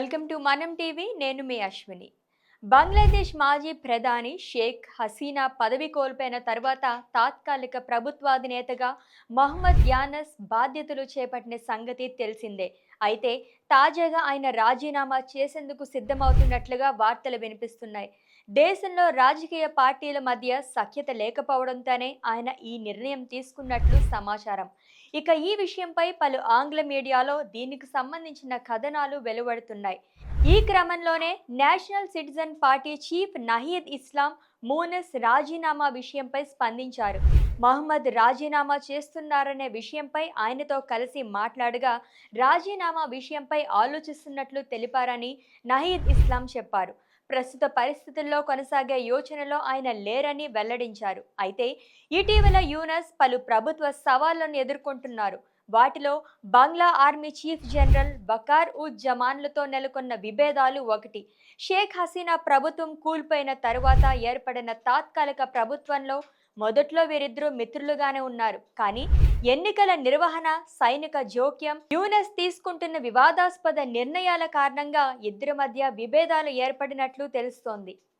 Welcome to మనం TV నేను మీ అశ్విని. బంగ్లాదేశ్ మాజీ ప్రధాని షేక్ హసీనా పదవి కోల్పోయిన తర్వాత తాత్కాలిక ప్రభుత్వాధినేతగా మహమ్మద్ యానస్ బాధ్యతలు చేపట్టిన సంగతి తెలిసిందే. అయితే తాజాగా ఆయన రాజీనామా చేసేందుకు సిద్ధమవుతున్నట్లుగా వార్తలు వినిపిస్తున్నాయి. దేశంలో రాజకీయ పార్టీల మధ్య సఖ్యత లేకపోవడంతోనే ఆయన ఈ నిర్ణయం తీసుకున్నట్లు సమాచారం. ఇక ఈ విషయంపై పలు ఆంగ్ల మీడియాలో దీనికి సంబంధించిన కథనాలు వెలువడుతున్నాయి. ఈ క్రమంలోనే national citizen party chief Nahid Islam మూనస్ రాజీనామా విషయంపై స్పందించారు. మహమ్మద్ రాజీనామా చేస్తున్నారనే విషయంపై ఆయనతో కలిసి మాట్లాడగా రాజీనామా విషయంపై ఆలోచిస్తున్నట్లు తెలిపారని నహీద్ ఇస్లాం చెప్పారు. ప్రస్తుత పరిస్థితుల్లో కొనసాగే యోచనలో ఆయన లేరని వెల్లడించారు. అయితే ఇటీవల యూనస్ పలు ప్రభుత్వ సవాళ్ళను ఎదుర్కొంటున్నారు. వాటిలో Bangla army chief general Waker uz జమాన్లతో నెలకొన్న విభేదాలు ఒకటి. షేక్ హసీనా ప్రభుత్వం కూల్పోయిన తరువాత ఏర్పడిన తాత్కాలిక ప్రభుత్వంలో మొదట్లో వీరిద్దరూ మిత్రులుగానే ఉన్నారు. కానీ ఎన్నికల నిర్వహణ సైనిక జోక్యం యూనస్ తీసుకుంటున్న వివాదాస్పద నిర్ణయాల కారణంగా ఇద్దరి మధ్య విభేదాలు ఏర్పడినట్లు తెలుస్తోంది.